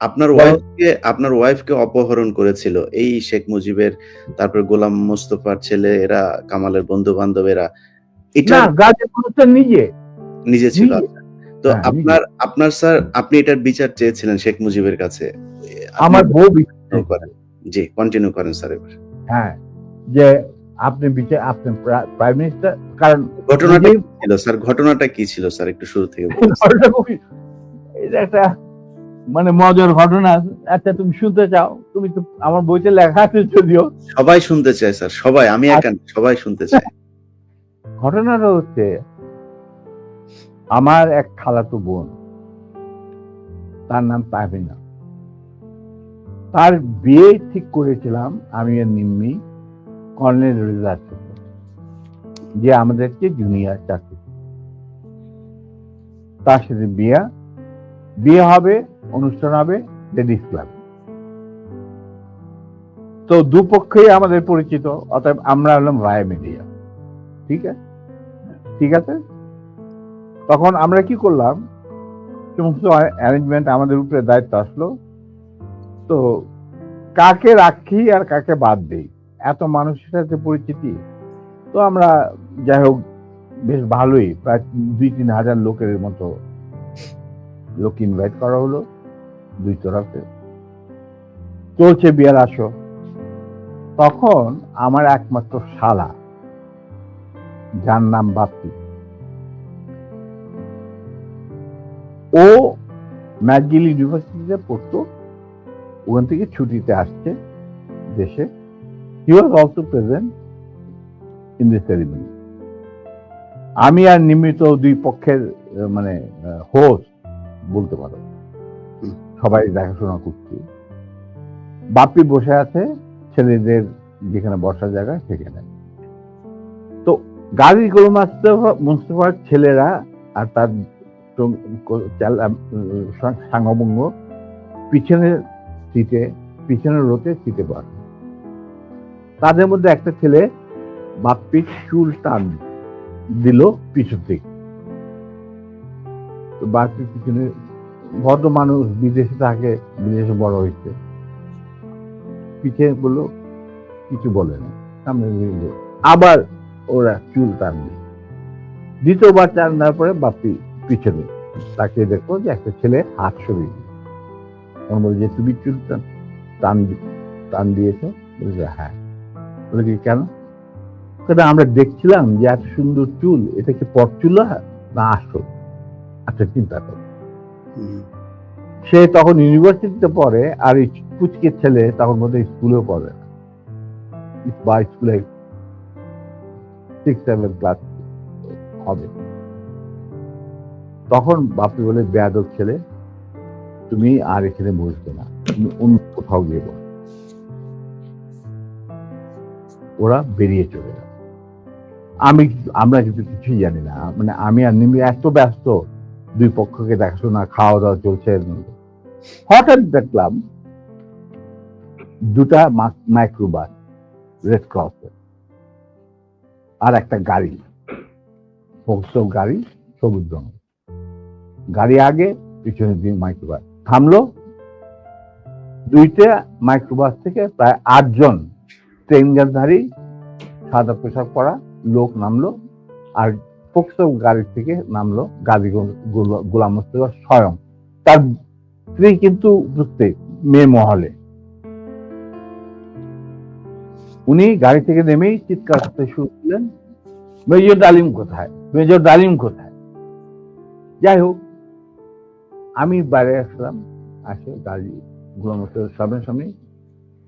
আপনার ওয়াইফকে আপনার ওয়াইফকে অপহরণ করেছিল। এই শেখ মুজিবের তারপর গোলাম মোস্তফার ছেলে এরা কামালের বন্ধু-বান্ধবেরা এটা না গাজীপুর নিজে। নিজে ছিল। তো হ্যাঁ, আপনার আপনার স্যার আপনি এটার বিচার চেয়েছিলেন শেখ মুজিবের কাছে। আমার বউ বিচার করেন। জি কন্টিনিউ করেন স্যার এবার। হ্যাঁ যে আপনি বিচার আপনি প্রাইম মিনিস্টার কারণ ঘটনাটা কি ছিল স্যার? ঘটনাটা কি ছিল স্যার? একটু শুরু থেকে বলুন। এটা একটা মানে মজার ঘটনা আচ্ছা তুমি শুনতে চাও? তুমি তো আমার বইতে লেখা আছে যদিও। সবাই শুনতে চায় স্যার। সবাই আমি একা সবাই শুনতে চায়। ঘটনাটা হচ্ছে আমার এক খালাতো বোন তার নাম তাহমিনা। তার বিয়ে ঠিক করেছিলাম আমি আর নিম্মি কর্নেল রেজার যে আমাদেরকে জুনিয়র চাকরি। তার সাথে বিয়ে বিয়ে হবে অনুষ্ঠান হবে লেডিস ক্লাব তো দুপক্ষেই আমাদের পরিচিত, অতএব আমরা হলাম রায় মিডিয়া ঠিক আছে? ঠিক আছে? তখন আমরা কি করলাম? সমস্ত অ্যারেঞ্জমেন্ট আমাদের উপরে দায়িত্ব আসলো। তো কাকে রাখি আর কাকে বাদ দেই? এত মানুষের সাথে পরিচিতি। তো আমরা যাই হোক, বেশ ভালোই। প্রায় দুই তিন হাজার লোকের মতো লোক ইনভাইট করা হলো। দুই তরফে। চলছে বিয়ার আসো তখন আমার একমাত্র শালা, যার নাম বাপ্পি। ও ম্যাকগিল ইউনিভার্সিটিতে পড়তো। ওখান থেকে ছুটিতে আসছে দেশে। He was also present in the ceremony আমি আর নিমিত দুই পক্ষের মানে হোস্ট বলতে পারো। সবাই দেখাশোনা করছি। বাপ্পি বসে আছে ছেলেদের যেখানে বসার জায়গা সেখানে। তো গাজী গোল মুস্তফা মুস্তফার ছেলেরা আর তার সং- কো- চাল- আম, উম, সা- সাঙ্গবঙ্গ পিছনের সিটে পিছনের রোতে সিটে বসে। তাদের মধ্যে একটা ছেলে বাপ্পির চুল টান দিল পিছন থেকে। তো বাপ্পির পিছনে ভদ্র মানুষ বিদেশে থাকে, বিদেশে বড় হয়েছে। পিছিয়ে বলল, কিছু বলে না। সামনে আবার ওরা চুল টান দিল দ্বিতীয়বার টান দেওয়ার পরে বাপ্পি পিছনে তাকে দেখো যে একটা ছেলে হাত সরিয়ে তখন বলে যে তুমি চুল টান টান টান দিয়েছ? বলছে হ্যাঁ। বলে কি কেন? কেন? আমরা দেখছিলাম যে এত সুন্দর চুল, এটা কি পট চুল না আসল? আচ্ছা চিন্তা করো। সে তখন ইউনিভার্সিটিতে পড়ে আর এই পুচকে ছেলে তখন মধ্যে স্কুলেও পড়ে না। বা স্কুলে সিক্স সেভেন ক্লাস হবে। তখন বাপি বলে, বেয়াদব ছেলে, তুমি আর এখানে বসবে না, তুমি অন্য কোথাও গিয়ে বসো ওরা বেরিয়ে চলে গেল। আমি আমরা কিন্তু কিছুই জানি না। মানে আমি আর নিমি এত ব্যস্ত দুই পক্ষকে দেখাশোনা খাওয়া দাওয়া চলছে। হঠাৎ দেখলাম দুটা মাইক্রোবাস রেড ক্রস আর একটা গাড়ি গাড়ি, সবুজ রঙ গাড়ি আগে, পিছনের দিন মাইক্রোবাস থামলো, দুইটা মাইক্রোবাস থেকে প্রায় আটজন ট্রেন ট্রেনগারধারী সাদা পোশাক পরা লোক নামলো, আর ফোকসো গাড়ি থেকে নামলো গাজী গোল- গোল- গোলাম মোস্তফা স্বয়ং। তার স্ত্রী কিন্তু উপস্থিত মেয়ে মহলে। উনি গাড়ি থেকে নেমেই চিৎকার করতে শুরু করলেন, মেজর ডালিম কোথায়? মেজর ডালিম কোথায়? যাই হোক, আমি বাইরে আসলাম, আসে গাড়ি গোলাম মোস্তফার সামনে সামনে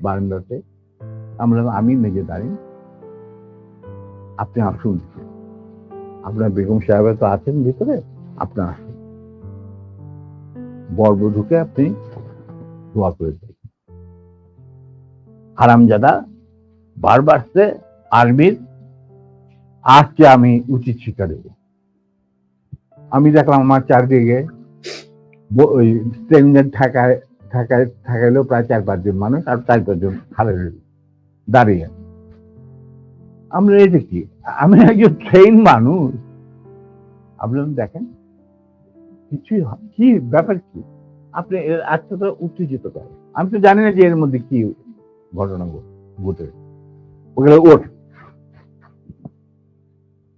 বারান্দাতে। আমরা আমি মেজর ডালিম। আপনি আসুন। আপনার বেগম সাহেব তো আছেন ভিতরে আপনার আসুন। বরবধূকে আপনি দোয়া করে দেবেন হারামজাদা বারবার সে আর্মির আজকে আমি উচিত শিক্ষা দেব। আমি দেখলাম আমার চারদিকে ওই ট্রেনের ঠেকায় ঠেকায়, ঠেকাইলেও প্রায় চার পাঁচজন মানুষ আর চার পাঁচজন খালে দাঁড়িয়ে আমরা এই দেখি আমি একজন ট্রেন মানুষ। আপনি দেখেন, কিছুই কি ব্যাপার কি? আপনি এর আত্মটা উত্তেজিত করেন আমি তো জানি না যে এর মধ্যে কি ঘটনা ঘট- ওগুলো ওঠ।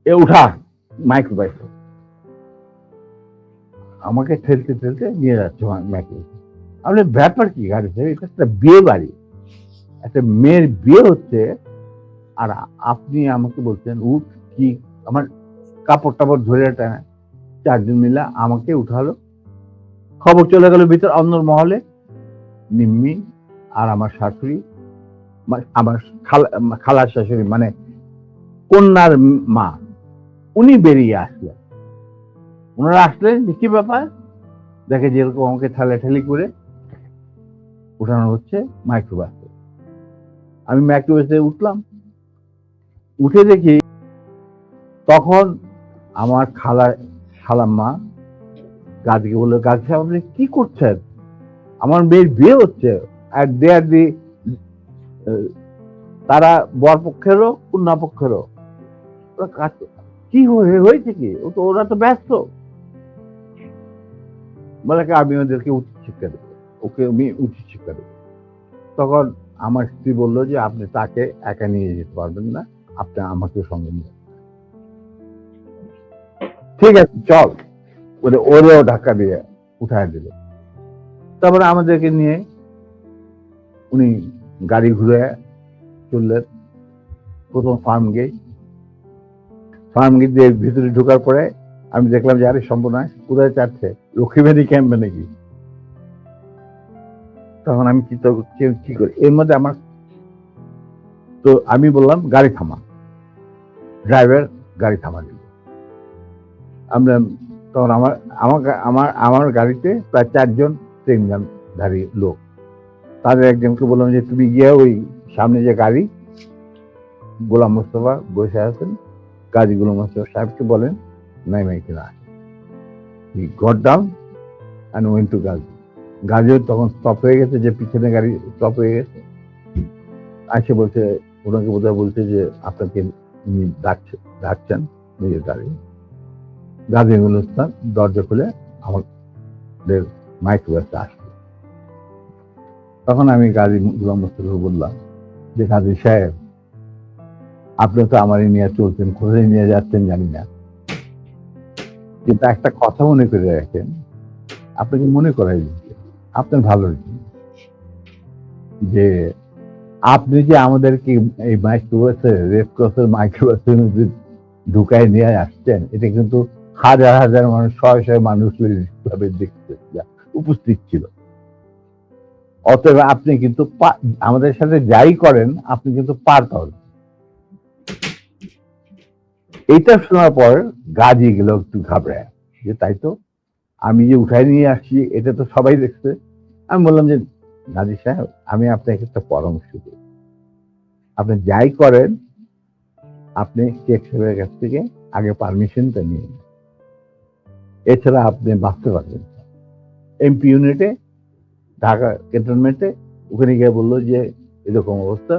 এ, উঠা। মাইক্রোবাইস আমাকে ঠেলতে ঠেলতে নিয়ে যাচ্ছে মাইক্রোবাইস আপনি ব্যাপার কি গাড়িতে? এটা একটা বিয়ে বাড়ি। একটা মেয়ের বিয়ে হচ্ছে। আর আপনি আমাকে বলছেন উঠ কি আমার কাপড় টাপড় ধরে টানা। চারজন মিলে আমাকে উঠালো। খবর চলে গেল ভিতর অন্দর মহলে। নিম্মি আর আমার শাশুড়ি আমার খালা, খালার শাশুড়ি মানে কন্যার মা, উনি বেরিয়ে আসলেন। ওনারা আসলেন কি ব্যাপার? দেখে যেরকম আমাকে ঠেলাঠেলি করে উঠানো হচ্ছে মাইক্রোবাসে। আমি মাইক্রোবাসে উঠলাম। উঠে দেখি তখন আমার খালা খালাম্মা গাছকে বলল গাছ আপনি কি করছেন? আমার মেয়ের বিয়ে হচ্ছে। আর দে দি তারা বর পক্ষেরও, কন্যা পক্ষেরও। কি হয়ে- হয়েছে কি? ও তো, ওরা তো ব্যস্ত। বলে আমি ওদেরকে উচিত শিক্ষা দেবো। ওকে আমি উচিত শিক্ষা দেবো। তখন আমার স্ত্রী বলল যে, আপনি তাকে একা নিয়ে যেতে পারবেন না। আপনি আমাকে সঙ্গে নিয়ে ঠিক আছে, চল। বলে ওরেও ধাক্কা দিয়ে উঠায় দিল। তারপরে আমাদেরকে নিয়ে উনি গাড়ি ঘুরে চললেন প্রথম ফার্ম গেট। ফার্ম গেট দিয়ে ভিতরে ঢোকার পরে আমি দেখলাম যে, আরে সম্পূর্ণায় কোথায় চাচ্ছে লক্ষ্মীবাড়ি ক্যাম্পে নাকি? তখন আমি চিন্তা কি করি? এর মধ্যে আমার তো আমি বললাম, গাড়ি থামা। ড্রাইভার গাড়ি থামা দিল। আমরা তখন আমার গা- আমার আমার গাড়িতে প্রায় চারজন ট্রেনধারী লোক। তাদের একজনকে বললাম যে, তুমি গিয়ে ওই সামনে যে গাড়ি, গোলাম মোস্তফা বসে আছেন গাজী গোলাম মোস্তফা সাহেবকে বলেন, নাই নাই কিনা got down and went to Gazi গাজীও তখন স্টপ হয়ে গেছে, যে পিছনে গাড়ি স্টপ হয়ে গেছে। আসে বলছে, ওনাকে বোধহয় বলছে যে, আপনাকে ডাকছে, ডাকছেন নিজের গাড়ি। গাজী গুলস্তান দরজা খুলে আমাদের মাইক্রোবাসে আসলো তখন আমি গাজী গুলাম মোস্তফাকে বললাম যে, গাজী সাহেব, আপনি তো আমারই নিয়ে চলছেন, কোথায় নিয়ে যাচ্ছেন জানি না। কিন্তু একটা কথা মনে করে রাখেন আপনাকে মনে করাই দিচ্ছে আপনার জন্য যে আপনি যে আমাদেরকে এই মাইক্রোবাসে রেড ক্রসের মাইক্রোবাসের মধ্যে ঢুকায় নিয়ে আসছেন, এটা কিন্তু হাজার হাজার মানুষ, শয়ে শয়ে মানুষ ভাবে দেখতে উপস্থিত ছিল। অতএব আপনি কিন্তু আমাদের সাথে যাই করেন, আপনি কিন্তু পার পাবেন। এইটা শোনার পর গাজি গেল একটু ঘাবড়ায়, যে তাই তো, আমি যে উঠাই নিয়ে আসছি, এটা তো সবাই দেখছে। আমি বললাম যে গাজী সাহেব, আমি আপনাকে একটা পরামর্শ দিই। আপনি যাই করেন, আপনি শেখ সাহেবের কাছ থেকে আগে পারমিশনটা নিয়ে নিন। এছাড়া আপনি বাঁচতে পারবেন এমপি ইউনিটে, ঢাকা ক্যান্টনমেন্টে, ওখানে গিয়ে বলল যে, এরকম অবস্থা,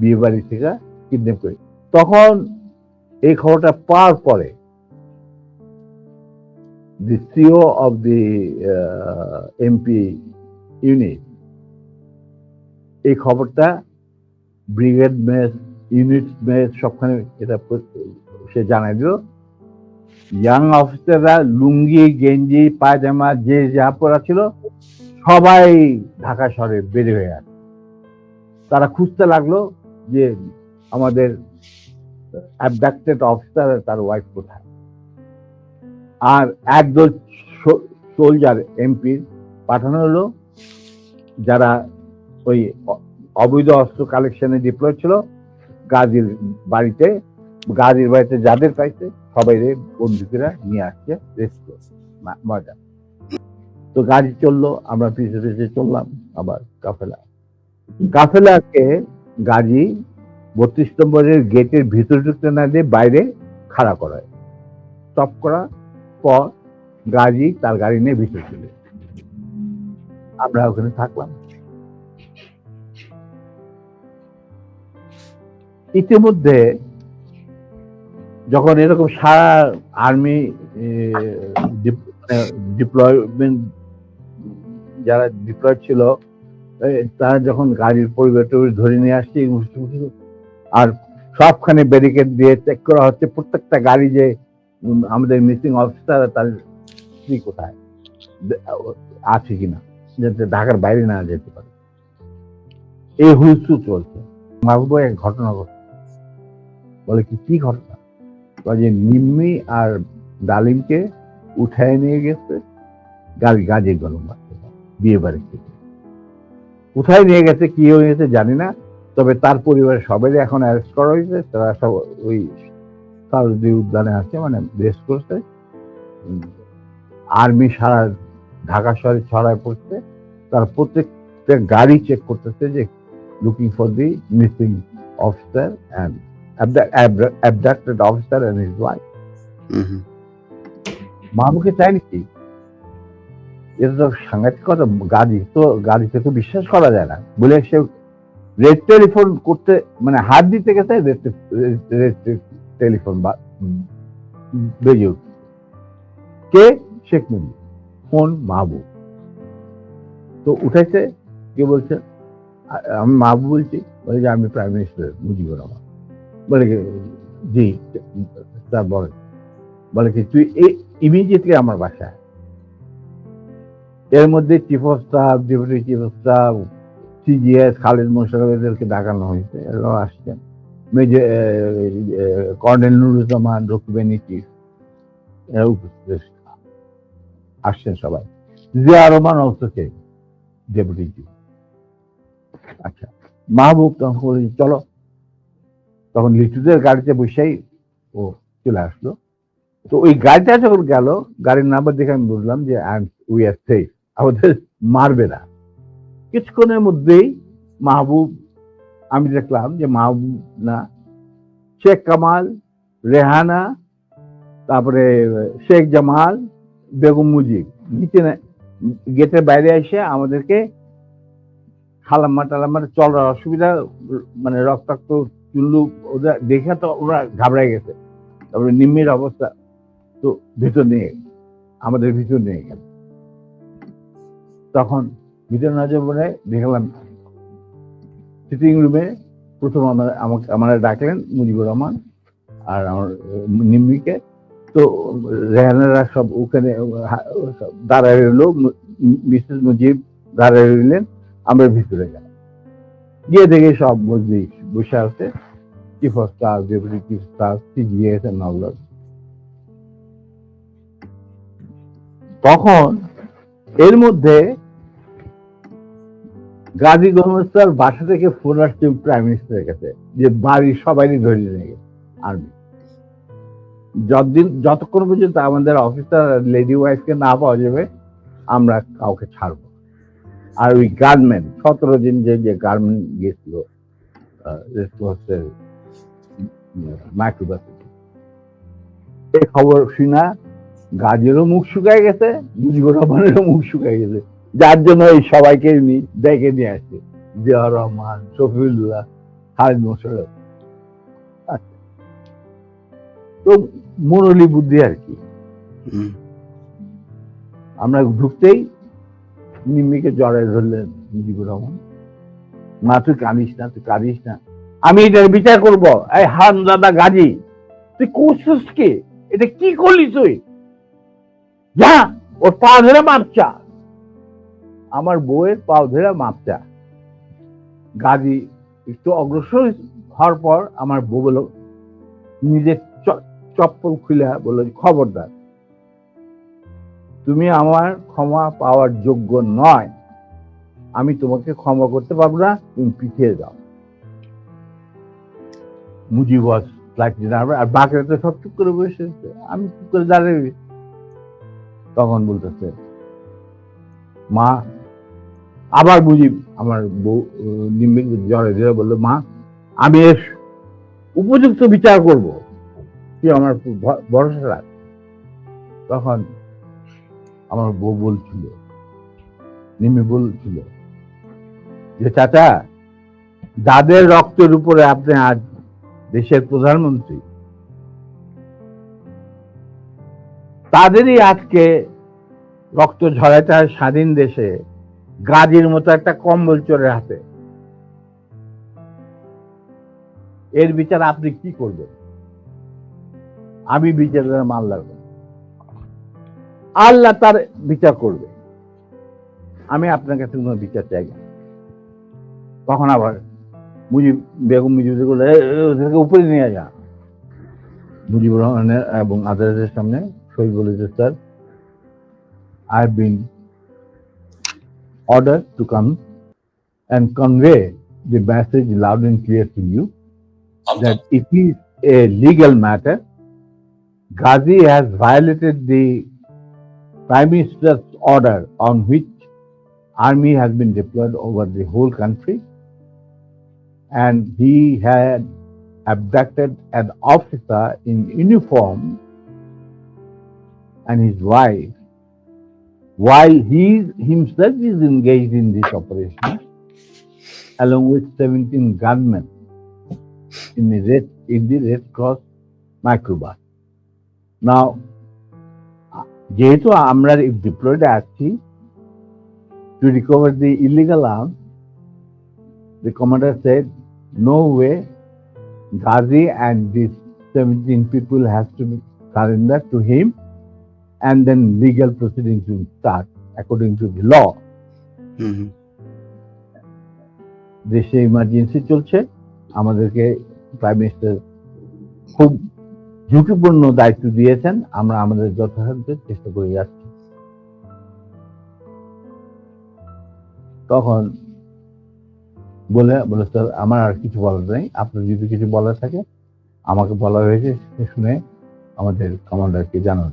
বিয়ে বাড়ি থেকে কিডন্যাপ করে। তখন এই খবরটা পাওয়ার পরে the CO of the MP unit এই খবরটা ব্রিগেড মেস, ইউনিট মেস সবখানে এটা সে জানাই দিল। ইয়াং অফিসাররা লুঙ্গি, গেঞ্জি, পায়জামা, যে যা পরা ছিল, সবাই ঢাকা শহরে বেড়ে হয়ে আছে তারা খুঁজতে লাগল যে আমাদের অ্যাবডাক্টেড অফিসার তার ওয়াইফ কোথায়। আর একদল সোলজার এমপির পাঠানো হলো, যারা ওই অবৈধ অস্ত্র কালেকশনে ডিপ্লয় ছিল। গাজীর বাড়িতে গাজীর বাড়িতে যাদের পাইছে, সবাই বন্দুকেরা নিয়ে আসছে রেস্ট মজা তো গাড়ি চলল, আমরা পিছিয়ে পিছিয়ে চললাম, আবার কাফেলা। কাফেলাকে গাজী বত্রিশ নম্বরের গেটের ভিতরে ঢুকতে না দিয়ে বাইরে খাড়া করায়। স্টপ করা পর গাড়ি তার গাড়ি নিয়ে ভিতরে চলে আমরা ওখানে থাকলাম। ইতিমধ্যে যখন এরকম সারা আর্মি ডিপ্লয়মেন্ট যারা ডিপ্লয়েড ছিল তারা যখন গাড়ির পরিবার ধরে নিয়ে আসছে আর সবখানে ব্যারিকেড দিয়ে চেক করা হচ্ছে, প্রত্যেকটা গাড়ি যে আমাদের মিসিং অফিসার তার স্ত্রী কোথায়? আছে কিনা যাতে ঢাকার বাইরে না যেতে পারে। এই হুলস্থু চলছে। মাহবুব এক ঘটনা ঘটছে বলে কি কি ঘটনা? যে, নিম্মি আর ডালিমকে উঠায় নিয়ে গেছে গাড়ি গাজী গরম বিয়ে বাড়ি থেকে কোথায় নিয়ে গেছে, কি হয়ে গেছে জানি না, তবে তার পরিবারের সবাই এখন অ্যারেস্ট করা হয়েছে, তারা সব ওই সাউদি উদ্যানে আছে মানে রেস্ট করছে। আর্মি সারা ঢাকা শহরে ছড়ায় পড়ছে। তার প্রত্যেকটা গাড়ি চেক করতেছে যে looking for the missing officer and abducted officer and his wife. হুম মামুকে চাই নাকি? এটা তো সাংঘাতিক কথা গাড়ি তো গাড়িতে তো বিশ্বাস করা যায় না। বলে সে রেড টেলিফোন করতে মানে হাত দিতে গেছে রেড টেলিফোন বা বেজে উঠছে। কে? শেখ মুজিব। ফোন মাহবুব তো উঠেছে কে বলছে? আমি মাহবুব বলছি বলে যে আমি প্রাইম মিনিস্টার মুজিবুর রহমান। জি বলেন বলে। কি, তুই ইমিডিয়েটলি আমার এর মধ্যে chief of staff deputy chief of staff CGS Khalid ডাকানো হয়েছে। এরাও আসছেন major colonel Nuruzzaman Rakibani chief উপস্থিত। আসছেন সবাই। জিয়া রহমান অবস্থা ডেপুটি চিফ আচ্ছা মাহবুব তখন চলো। তখন লিটুদের গাড়িতে বসেই ও চলে আসলো। তো ওই গাড়িটা যখন গেল, গাড়ির নাম্বার দেখে আমি বুঝলাম যে উই আর সেফ আমাদের মারবে না। কিছুক্ষণের মধ্যেই মাহবুব, আমি দেখলাম যে মাহবুব না, শেখ কামাল, রেহানা, তারপরে শেখ জামাল, বেগম মুজিব নিচে গেটের বাইরে এসে আমাদেরকে খালাম্মা টালাম্মার চলার অসুবিধা মানে রক্তাক্ত চুল্লু ওদের দেখে তো ওরা ঘাবড়ায় গেছে। তারপরে নিম্মির অবস্থা তো ভিতর নিয়ে আমাদের ভিতর নিয়ে গেল তখন ভিতর না যাব দেখলাম সিটিং রুমে প্রথম আমার আমাকে আমার ডাকলেন মুজিবুর রহমান আর আমার আহ, নিম্মিকে। তো রেহানারা সব ওখানে দাঁড়ায় রইল। মিসেস মুজিব দাঁড়ায় রইলেন। আমরা ভিতরে গেলাম। গিয়ে দেখে সব মজলিস বসে আছে। Chief of staff deputy chief staff CGS and all তখন এর মধ্যে গাজী গোহমস্তার বাসা থেকে ফোন আসছে প্রাইম মিনিস্টারের কাছে যে বাড়ির সবাই ধরে নিয়ে আর্মি যতদিন, যতক্ষণ পর্যন্ত আমাদের অফিসার লেডি ওয়াইফকে না পাওয়া যাবে, আমরা কাউকে ছাড়বো। আর ওই গার্মেন্ট সতেরো দিন যে গার্মেন্ট গেছিল এই খবর শুনা গাজেরও মুখ শুকায় গেছে মুজিবুর রহমানেরও মুখ শুকায় গেছে। যার জন্য এই সবাইকে ডেকে নিয়ে আসছে। জিয়া রহমান শফিউল্লাহ খালিদ মোশারফ আচ্ছা। তো মুরলি বুদ্ধি আর কি? আমরা ঢুকতেই নিম্মিকে জড়াই ধরলেন মুজিবুর রহমান। মা তুই কাঁদিস না তুই কাঁদিস না। আমি এটার বিচার করব। এই হান দাদা গাজী, তুই করছিস কি? এটা কি করলি তুই? যা, ওর পা ধরে মাপচা আমার বউয়ের পা ধরে মাপচা গাজী একটু অগ্রসর হওয়ার পর আমার বউ বলল, নিজের চপ্পল খুলে বলল, খবরদার, তুমি আমার ক্ষমা পাওয়ার যোগ্য নয়। আমি তোমাকে ক্ষমা করতে পারব না, তুমি পিছিয়ে যাও মুজিব ওয়াজ লাইক আর বাকিরা তো সব চুপ করে বসে আমি চুপ করে দাঁড়িয়ে তখন বলতেছে, মা, আবার মুজিব আমার বউ জ্বরে ধরে বলল, মা, আমি এর উপযুক্ত বিচার করব। তুই আমার ভরসা রাখ। তখন আমার বউ বলছিল নিমি বলছিল যে, চাচা যাদের রক্তের উপরে আপনি আজ দেশের প্রধানমন্ত্রী। তাদেরই আজকে রক্ত ঝরাটা স্বাধীন দেশে, গাজীর মতো একটা কম্বল চোরের হাতে। এর বিচার আপনি কি করবেন? আমি বিচারের মান লাগবে আল্লাহ তার বিচার করবে। আমি আপনার কাছে কোনো বিচার চাই না। তখন আবার মুজিব বেগম মুজিবুর বলে "এ, এ, ওদেরকে উপরে নিয়ে যা মুজিবুর রহমানের এবং আদালতের সামনে সই বলেছে sir I been ordered to come and convey the message loud and clear to you that it is a legal matter. Ghazi has violated the Prime Minister's order on which army has been deployed over the whole country and he had abducted an officer in uniform and his wife while he himself is engaged in this operation along with 17 gunmen in the Red, in the Red Cross microbus. Now, যেহেতু আমরা diploid আছি to recover the illegal arm the commander said, no way, Ghazi and these 17 people has to be surrendered to him and then legal proceedings will start according to the law. দেশে emergency চলছে আমাদেরকে prime minister খুব ঝুঁকিপূর্ণ দায়িত্ব দিয়েছেন আমরা আমাদের যথাসাধ্য চেষ্টা করে যাচ্ছি তখন বলে বলে আমার আর কিছু বলার নেই। আপনার যদি কিছু বলার থাকে আমাকে বলা হয়েছে সে শুনে আমাদের কমান্ডারকে জানান।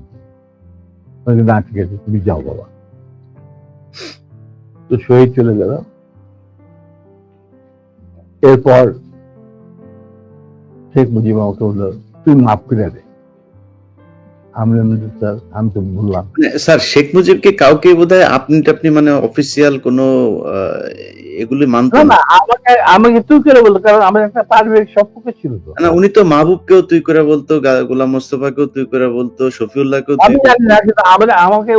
না ঠিক আছে তুমি যাও বাবা। তো শহীদ চলে গেল। এরপর শেখ মুজিব আমাকে বলল তুই মাফ করে দে। আমি স্যার আমি তো বললাম মানে, স্যার শেখ মুজিবকে কাউকে বোধহয় আপনি টাপনি মানে অফিসিয়াল কোনো এগুলি মানত না আমাকে আমাকে তুই করে বলল কারণ আমার একটা পারিবারিক সম্পর্ক ছিল তো। না উনি তো মাহবুবকেও তুই করে বলতো গোলাম মোস্তফাকেও তুই করে বলতো শফিউল্লাহকেও আমি জানি না কিন্তু আমাদের আমাকে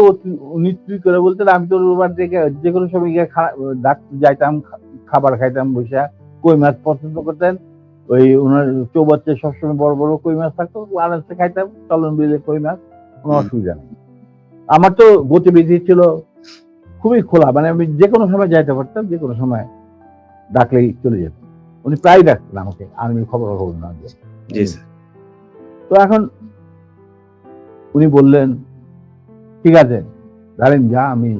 উনি তুই করে বলতেন আমি থেকে যে কোনো সময় গিয়ে খা- ডাক- যাইতাম খাবার খাইতাম বসে কই মাছ পছন্দ করতেন ওই ওনার চৌবাচ্চে সবসময় বড় বড় কই মাছ থাকতো আরামসে খাইতাম চলন বিলে কই মাছ কোনো অসুবিধা নেই। আমার তো গতিবিধি ছিল খুবই খোলা মানে আমি যে কোনো সময় যাইতে পারতাম যে কোনো সময় ডাকলেই চলে যেতাম উনি প্রায় ডাকতেন আমাকে আর্মির খবর খবর না তো এখন উনি বললেন ঠিক আছে দাঁড়েন যা আমি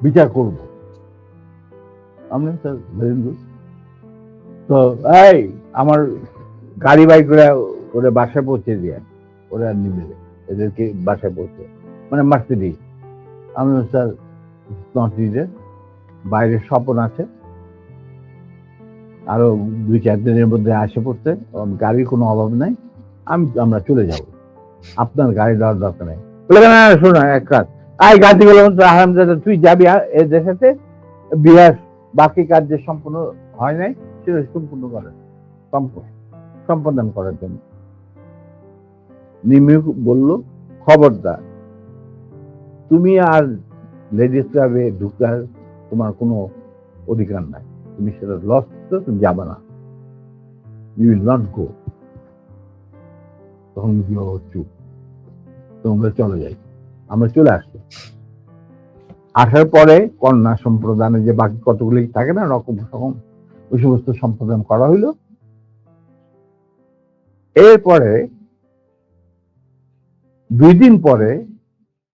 বিচার করব। আমি স্যার ভেরি গুড তো এই আমার গাড়ি বাইক করে ওরা বাসায় পৌঁছে দিয়ে ওরা নিবে এদেরকে বাসায় পৌঁছে মানে মার্সিডিজ আমি স্যার নট বাইরে স্বপন আছে। আরও দুই, চার দিনের মধ্যে আসে পড়তে। গাড়ির কোনো অভাব নাই। আমি, আমরা চলে যাব। আপনার গাড়ি দেওয়ার দরকার নেই। বলে, না এক কাজ। আই গাড়ি গুলো আহমদাদা তুই যাবি আ- এ দেখাতে বিহার বাকি কাজ যে সম্পূর্ণ হয় নাই, সেটা সম্পূর্ণ সম্প- সম্পাদন করার জন্য। নিমি বলল, খবরদার তুমি আর লেডিস ক্লাবে ঢুকার তোমার কোনো অধিকার নাই। তুমি সেটা লস তুমি যাবে না। ইউ উইল নট গো তখন চুপ তোমরা চলে যাই। আমরা চলে আসছি আসার পরে কন্যা সম্প্রদানে যে বাকি কতগুলি থাকে না, রকম রকম, ওই সমস্ত সম্প্রদান করা হইল। এরপরে দুই দিন পরে